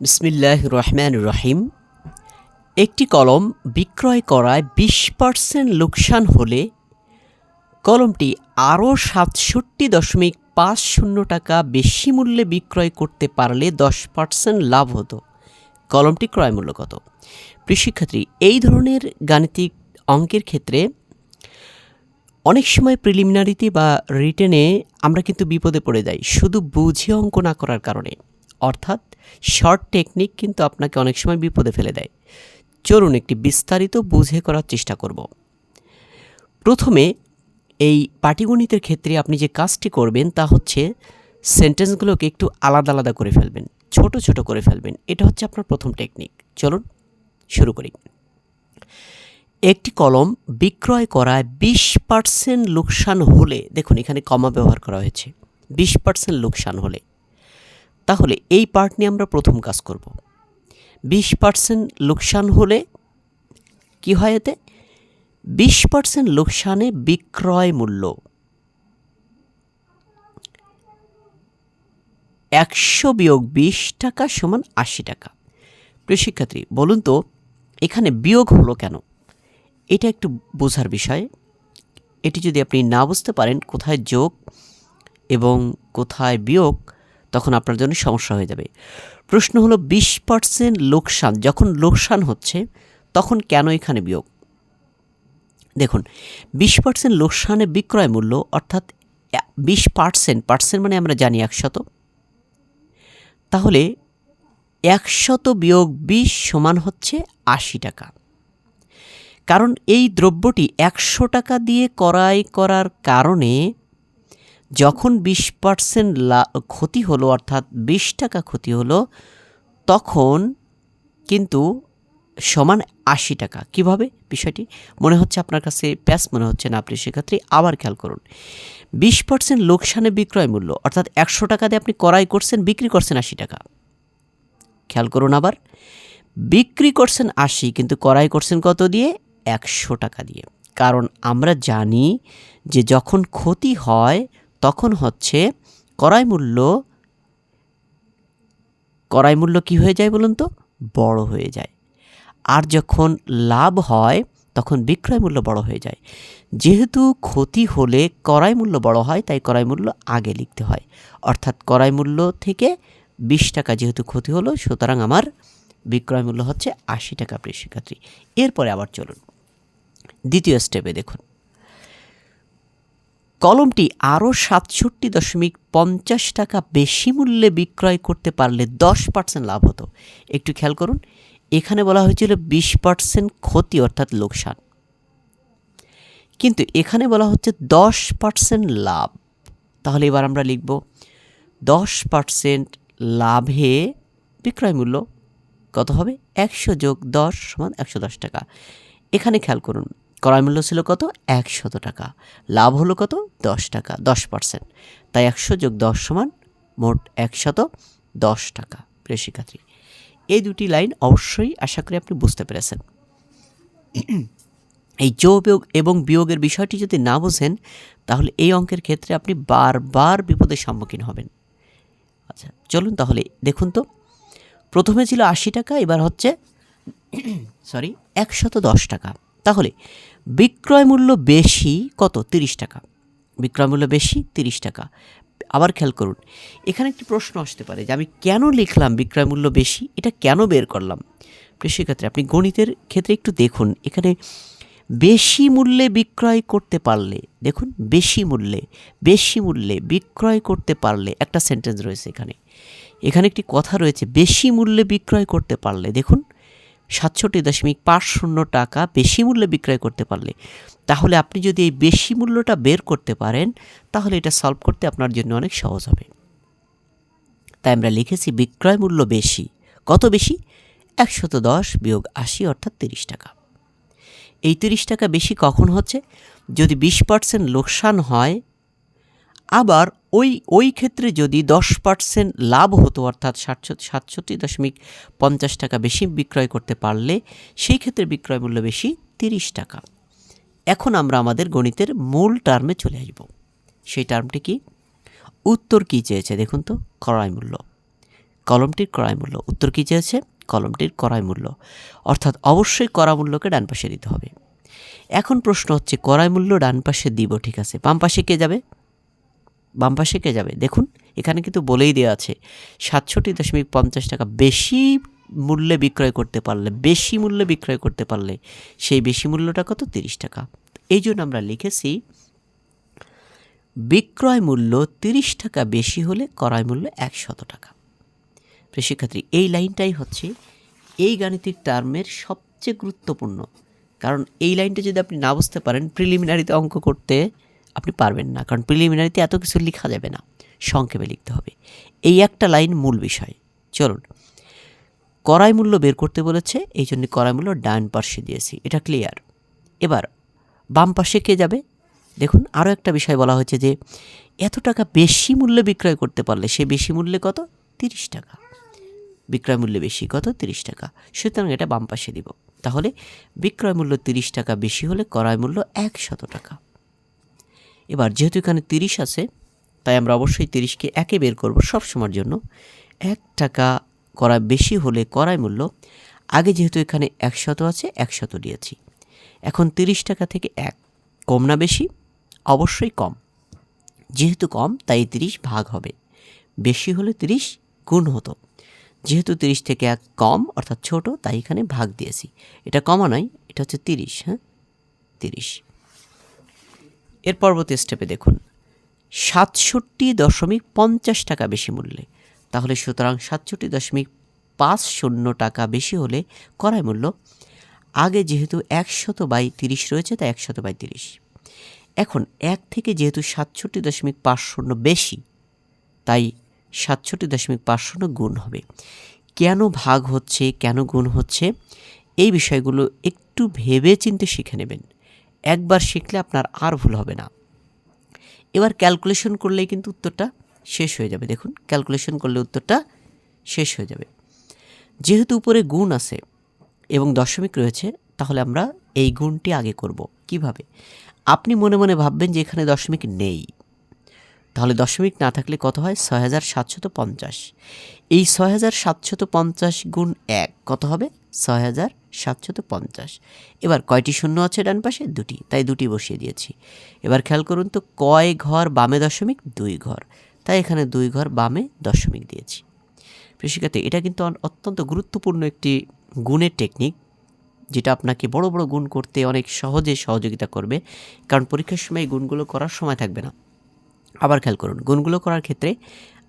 বিসমিল্লাহ রহমান রহিম। একটি কলম বিক্রয় করায় বিশ পার্সেন্ট লোকসান হলে কলমটি আরও সাতষট্টি দশমিক পাঁচ শূন্য টাকা বেশি মূল্যে বিক্রয় করতে পারলে দশ পার্সেন্ট লাভ হতো। কলমটি ক্রয় মূল্য কত? শিক্ষার্থী, এই ধরনের গাণিতিক অঙ্কের ক্ষেত্রে অনেক সময় প্রিলিমিনারিতে বা রিটেনে আমরা কিন্তু বিপদে পড়ে যাই, শুধু বুঝে অঙ্ক না করার কারণে। অর্থাৎ শর্ট টেকনিক কিন্তু আপনাকে অনেক সময় বিপদে ফেলে দেয়। চলুন একটি বিস্তারিত বুঝে করার চেষ্টা করব। প্রথমে এই পাটিগণিতের ক্ষেত্রে আপনি যে কাজটি করবেন তা হচ্ছে সেন্টেন্সগুলোকে একটু আলাদা আলাদা করে ফেলবেন, ছোট ছোট করে ফেলবেন। এটা হচ্ছে আপনার প্রথম টেকনিক। চলুন শুরু করি। একটি কলম বিক্রয় করায় বিশ পার্সেন্ট লোকসান হলে, দেখুন এখানে কমা ব্যবহার করা হয়েছে, বিশ পার্সেন্ট লোকসান হলে। তাহলে এই পার্ট নিয়ে আমরা প্রথম কাজ করব। বিশ পার্সেন্ট লোকসান হলে কি হয় এতে? বিশ পার্সেন্ট লোকসানে বিক্রয় মূল্য। একশো বিয়োগ বিশ টাকা সমান আশি টাকা। প্রিয় শিক্ষার্থী, বলুন তো, এখানে বিয়োগ হলো কেন? এটা একটু বোঝার বিষয়। এটি যদি আপনি না বুঝতে পারেন, কোথায় যোগ এবং কোথায় বিয়োগ তখন আপনার জন্য সমস্যা হয়ে যাবে। প্রশ্ন হলো, বিশ পার্সেন্ট লোকসান, যখন লোকসান হচ্ছে, তখন কেন এখানে বিয়োগ? দেখুন, বিশ পার্সেন্ট লোকসানে বিক্রয় মূল্য, অর্থাৎ বিশ পার্সেন্ট পার্সেন্ট মানে আমরা জানি একশত। তাহলে একশত বিয়োগ বিশ সমান হচ্ছে আশি টাকা। কারণ এই দ্রব্যটি একশো টাকা দিয়ে ক্রয় করার কারণে যখন বিশ পার্সেন্ট ক্ষতি হলো, অর্থাৎ বিশ টাকা ক্ষতি হলো, তখন কিন্তু সমান আশি টাকা। কীভাবে? বিষয়টি মনে হচ্ছে আপনার কাছে প্যাস মনে হচ্ছে না আপনি, সেক্ষেত্রে আবার খেয়াল করুন। বিশ পার্সেন্ট লোকসানে বিক্রয় মূল্য, অর্থাৎ একশো টাকা দিয়ে আপনি ক্রয় করছেন, বিক্রি করছেন আশি টাকা। খেয়াল করুন আবার, বিক্রি করছেন আশি, কিন্তু ক্রয় করছেন কত দিয়ে? একশো টাকা দিয়ে। কারণ আমরা জানি যে যখন ক্ষতি হয় তখন হচ্ছে ক্রয় মূল্য ক্রয় মূল্য কী হয়ে যায় বলুন তো? বড় হয়ে যায়। আর যখন লাভ হয়, তখন বিক্রয় মূল্য বড় হয়ে যায়। যেহেতু ক্ষতি হলে ক্রয় মূল্য বড় হয়, তাই ক্রয় মূল্য আগে লিখতে হয়। অর্থাৎ ক্রয় মূল্য থেকে বিশ টাকা যেহেতু ক্ষতি হলো, সুতরাং আমার বিক্রয় মূল্য হচ্ছে আশি টাকা, প্রিয় শিক্ষার্থী। এরপরে আবার চলুন। দ্বিতীয় স্টেপে দেখুন। কলমটি আরও সাতষট্টি দশমিক পঞ্চাশ টাকা বেশি মূল্যে বিক্রয় করতে পারলে দশ পার্সেন্ট লাভ হতো। একটু খেয়াল করুন, এখানে বলা হয়েছিল বিশ পার্সেন্ট ক্ষতি, অর্থাৎ লোকসান। কিন্তু এখানে বলা হচ্ছে দশ পার্সেন্ট লাভ। তাহলে এবার আমরা লিখব, দশ পার্সেন্ট লাভে বিক্রয় মূল্য কত হবে? একশো যোগ দশ সমান একশো দশ টাকা। এখানে খেয়াল করুন ক্রয় মূল্য ছিল কত? একশত টাকা। লাভ হলো কত? দশ টাকা, দশ পার্সেন্ট। তাই একশো যোগ দশ সমান মোট একশত দশ টাকা, প্রিয় শিক্ষার্থী। এই দুটি লাইন অবশ্যই আশা করি আপনি বুঝতে পেরেছেন। এই যোগ এবং বিয়োগের বিষয়টি যদি না বোঝেন, তাহলে এই অঙ্কের ক্ষেত্রে আপনি বারবার বিপদের সম্মুখীন হবেন। আচ্ছা চলুন তাহলে দেখুন তো। প্রথমে ছিল আশি টাকা, এবার হচ্ছে সরি একশত দশ টাকা। তাহলে বিক্রয় মূল্য বেশি কত? তিরিশ টাকা। বিক্রয় মূল্য বেশি, তিরিশ টাকা। আবার খেয়াল করুন, এখানে একটি প্রশ্ন আসতে পারে যে আমি কেন লিখলাম বিক্রয় মূল্য বেশি? এটা কেন বের করলাম? সেক্ষেত্রে আপনি গণিতের ক্ষেত্রে একটু দেখুন, এখানে বেশি মূল্যে বিক্রয় করতে পারলে, দেখুন, বেশি মূল্যে বেশি মূল্যে বিক্রয় করতে পারলে, একটা সেন্টেন্স রয়েছে এখানে। এখানে একটি কথা রয়েছে, বেশি মূল্যে বিক্রয় করতে পারলে, দেখুন সাতষট্টি দশমিক পাঁচ শূন্য টাকা বেশি মূল্যে বিক্রয় করতে পারলে, তাহলে আপনি যদি এই বেশি মূল্যটা বের করতে পারেন, তাহলে এটা সলভ করতে আপনার জন্য অনেক সহজ হবে। তাই আমরা লিখেছি বিক্রয় মূল্য বেশি। কত বেশি? একশত দশ বিয়োগ আশি অর্থাৎ তিরিশ টাকা। এই তিরিশ টাকা বেশি কখন হচ্ছে? যদি বিশ পার্সেন্ট লোকসান হয় আবার ওই ওই ক্ষেত্রে যদি দশ পার্সেন্ট লাভ হতো, অর্থাৎ সাতষট্টি সাতষট্টি দশমিক পঞ্চাশ টাকা বেশি বিক্রয় করতে পারলে সেই ক্ষেত্রে বিক্রয় মূল্য বেশি তিরিশ টাকা। এখন আমরা আমাদের গণিতের মূল টার্মে চলে আসব। সেই টার্মটি কি? উত্তর কী চেয়েছে দেখুন তো? ক্রয় মূল্য। কলমটির ক্রয় মূল্য। উত্তর কী চেয়েছে? কলমটির ক্রয় মূল্য। অর্থাৎ অবশ্যই করা মূল্যকে ডান পাশে দিতে হবে। এখন প্রশ্ন হচ্ছে ক্রয় মূল্য ডান পাশে দিব, ঠিক আছে? বাম পাশে কে যাবে? বাম পাশে কে যাবে। দেখুন, এখানে কিন্তু বলেই দেওয়া আছে, সাতষট্টি দশমিক পঞ্চাশ টাকা বেশি মূল্যে বিক্রয় করতে পারলে, বেশি মূল্যে বিক্রয় করতে পারলে সেই বেশি মূল্যটা কত? তিরিশ টাকা। এই জন্য আমরা লিখেছি, বিক্রয় মূল্য তিরিশ টাকা বেশি হলে ক্রয় মূল্য একশত টাকা। শিক্ষার্থী, এই লাইনটাই হচ্ছে এই গাণিতিক টার্মের সবচেয়ে গুরুত্বপূর্ণ। কারণ এই লাইনটা যদি আপনি না বুঝতে পারেন, প্রিলিমিনারিতে অঙ্ক করতে আপনি পারবেন না, কারণ প্রিলিমিনারিতে এত কিছু লেখা যাবে না। সংক্ষেপে লিখতে হবে। এই একটা লাইন মূল বিষয়। চলুন। করাই মূল্য বের করতে বলেছে, এই জন্য করাই মূল্য ডান পার্শ্বে দিয়েছি। এটা ক্লিয়ার এবার, বাম পাশে কে যাবে? দেখুন আরও একটা বিষয় বলা হয়েছে যে, এত টাকা বেশি মূল্যে বিক্রয় করতে পারলে সে বেশি মূল্যে কত? তিরিশ টাকা। বিক্রয় মূল্য বেশি কত? তিরিশ টাকা। সুতরাং এটা বাম পাশে দিব। তাহলে বিক্রয় মূল্য তিরিশ টাকা বেশি হলে ক্রয় মূল্য একশত টাকা। এবার যেহেতু এখানে তিরিশ আছে, তাই আমরা অবশ্যই তিরিশকে একে বের করব সব সময়ের জন্য। এক টাকা করা বেশি হলে করাই মূল্য। আগে যেহেতু এখানে একশত আছে, একশত দিয়েছি। এখন তিরিশ টাকা থেকে এক। কম না বেশি? অবশ্যই কম। যেহেতু কম, তাই তিরিশ ভাগ হবে। বেশি হলে তিরিশ গুণ হতো। যেহেতু তিরিশ থেকে এক কম, অর্থাৎ ছোট, তাই এখানে ভাগ দিয়েছি। এটা কমা নয়, এটা হচ্ছে তিরিশ হ্যাঁ? তিরিশ। এর পরবর্তী স্টেপে দেখুন। সাতষট্টি দশমিক পঞ্চাশ টাকা বেশি মূল্যে। তাহলে সুতরাং সাতষট্টি দশমিক পাঁচ শূন্য টাকা বেশি হলে করায় মূল্য। আগে যেহেতু একশত বাই তিরিশ রয়েছে তা একশত বাই তিরিশ। এখন এক থেকে যেহেতু সাতষট্টি দশমিক পাঁচ শূন্য বেশি, তাই সাতষট্টি দশমিক পাঁচ শূন্য গুণ হবে। কেন ভাগ হচ্ছে, কেন গুণ হচ্ছে, এই বিষয়গুলো একটু ভেবে চিনতে শিখে নেবেন। একবার শিখলে আপনার আর ভুল হবে না। এবার ক্যালকুলেশন করলেই কিন্তু উত্তরটা শেষ হয়ে যাবে। দেখুন ক্যালকুলেশন করলে উত্তরটা শেষ হয়ে যাবে। যেহেতু উপরে গুণ আছে এবং দশমিক রয়েছে, তাহলে আমরা এই গুণটি আগে করব। কীভাবে? আপনি মনে মনে ভাববেন যে এখানে দশমিক নেই। তাহলে দশমিক না থাকলে কত হয়? ছয় হাজার সাতশত পঞ্চাশ। এই ছয় হাজার সাতশত পঞ্চাশ গুণ এক কত হবে? ছয় হাজার সাতশত পঞ্চাশ। এবার কয়টি শূন্য আছে ডান পাশে? দুটি। তাই দুটি বসিয়ে দিয়েছি। এবার খেয়াল করুন তো, কয় ঘর বামে দশমিক? দুই ঘর। তাই এখানে দুই ঘর বামে দশমিক দিয়েছি। কৃষিকাতে এটা কিন্তু অত্যন্ত গুরুত্বপূর্ণ একটি গুণের টেকনিক যেটা আপনাকে বড় বড় গুণ করতে অনেক সহজে সহযোগিতা করবে। কারণ পরীক্ষার সময় গুণগুলো করার সময় থাকবে না। আবার খেয়াল করুন, গুণগুলো করার ক্ষেত্রে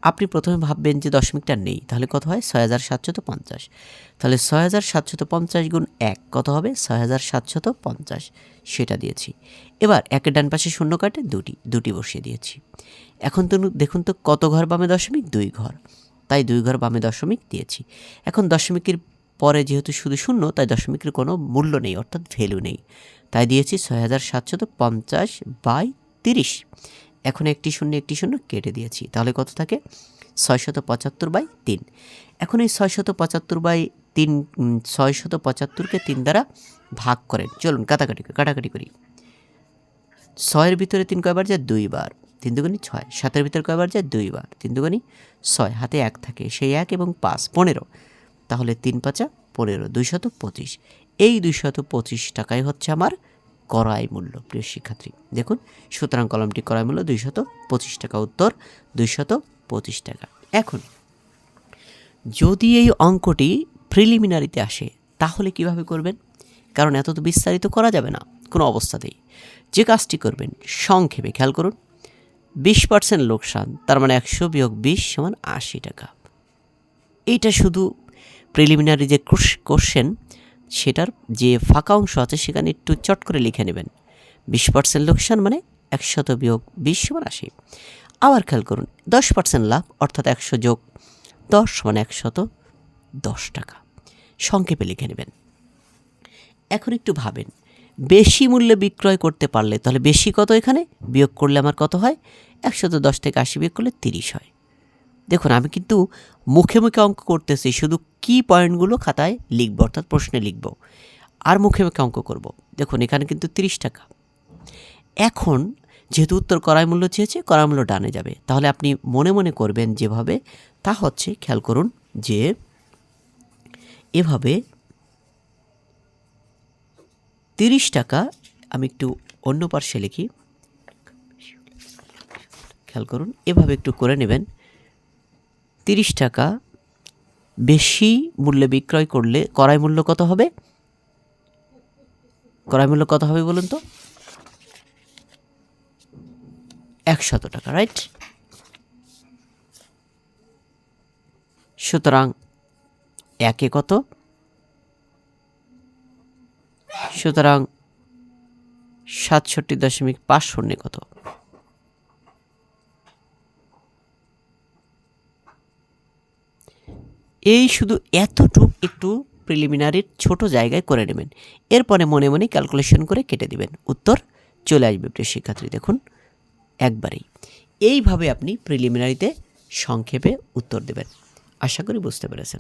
আপনি প্রথমে ভাববেন যে দশমিকটা নেই, তাহলে কত হয়? ছয় হাজার সাতশত পঞ্চাশ। তাহলে ছয় হাজার সাতশত পঞ্চাশ গুণ এক, কত হবে? ছয় হাজার সাতশত পঞ্চাশ। সেটা দিয়েছি। এবার একের ডান পাশে শূন্য কাটে দুটি দুটি বসিয়ে দিয়েছি। এখন তো দেখুন তো কত ঘর বামে দশমিক? দুই ঘর। তাই দুই ঘর বামে দশমিক দিয়েছি। এখন দশমিকের পরে যেহেতু শুধু শূন্য, তাই দশমিকের কোনো মূল্য নেই, অর্থাৎ ভ্যালু নেই। তাই দিয়েছি ছয় হাজার সাতশত পঞ্চাশ বাই তিরিশ। এখন একটি শূন্য একটি শূন্য কেটে দিয়েছি। তাহলে কত থাকে? ছয়শত পঁচাত্তর বাই তিন। এখন এই ছয়শত পঁচাত্তর বাই তিন ছয়শত পঁচাত্তরকে তিন দ্বারা ভাগ করেন। চলুন, কাটাকাটি কাটাকাটি করি। ছয়ের ভিতরে তিন কয়বার যায়? দুইবার তিন দুগুনি ছয়। সাতের ভিতরে কয়বার যায়? দুইবার তিন দুগুনি ছয়। হাতে এক থাকে। সেই এক এবং পাঁচ, পনেরো। তাহলে তিন পাঁচা পনেরো, দুইশত পঁচিশ। এই দুইশত পঁচিশ টাকাই হচ্ছে আমার করাই মূল্য, প্রিয় শিক্ষার্থী। দেখুন, সুতরাং কলমটি করাই মূল্য দুইশত পঁচিশ টাকা, উত্তর দুইশত পঁচিশ টাকা। এখন, যদি এই অঙ্কটি প্রিলিমিনারিতে আসে, তাহলে কীভাবে করবেন? কারণ এত তো বিস্তারিত করা যাবে না, কোনো অবস্থাতেই। যে কাজটি করবেন, সংক্ষেপে খেয়াল করুন, বিশ পার্সেন্ট লোকসান, তার মানে একশো বিয়োগ বিশ সমান আশি টাকা। এইটা শুধু প্রিলিমিনারি যে কোশ্চেন সেটার যে ফাঁকা অংশ আছে সেখানে একটু চট করে লিখে নেবেন। বিশ পার্সেন্ট লোকসান মানে একশত বিয়োগ বিশ সমান আশি। আবার খেয়াল করুন, দশ পার্সেন্ট লাভ অর্থাৎ একশো যোগ দশ মানে একশত দশ টাকা। সংক্ষেপে লিখে নেবেন। এখন একটু ভাবেন, বেশি মূল্যে বিক্রয় করতে পারলে তাহলে বেশি কত এখানে? বিয়োগ করলে আমার কত হয়? একশত দশ থেকে আশি বিয়োগ করলে তিরিশ হয়। দেখুন, আমি কিন্তু মুখে মুখে অঙ্ক করতেছি, শুধু কি পয়েন্টগুলো খাতায় লিখব, অর্থাৎ প্রশ্নে লিখব। আর মুখে মুখে অঙ্ক করব। দেখুন, এখানে কিন্তু তিরিশ টাকা। এখন যেহেতু উত্তর করাই মূল্য চেয়েছে করাই মূল্য ডানে যাবে। তাহলে আপনি মনে মনে করবেন যেভাবে, তা হচ্ছে, খেয়াল করুন, যে এভাবে তিরিশ টাকা আমি একটু অন্য পার্শ্বে লিখি। খেয়াল করুন, এভাবে একটু করে নেবেন। তিরিশ টাকা বেশি মূল্যে বিক্রয় করলে করাই মূল্য কত হবে? ক্রয় মূল্য কত হবে বলুন তো? একশত টাকা রাইট সুতরাং একে কত? সুতরাং সাতষট্টি দশমিক পাঁচ শূন্য কত? এই শুধু এতটুক একটু প্রিলিমিনারির ছোট জায়গায় করে নেবেন। এরপরে মনে মনে ক্যালকুলেশন করে কেটে দিবেন। উত্তর চলে আসবে প্রিয় শিক্ষার্থী, দেখুন, একবারেই। এইভাবে আপনি প্রিলিমিনারিতে সংক্ষেপে উত্তর দেবেন। আশা করি বুঝতে পেরেছেন।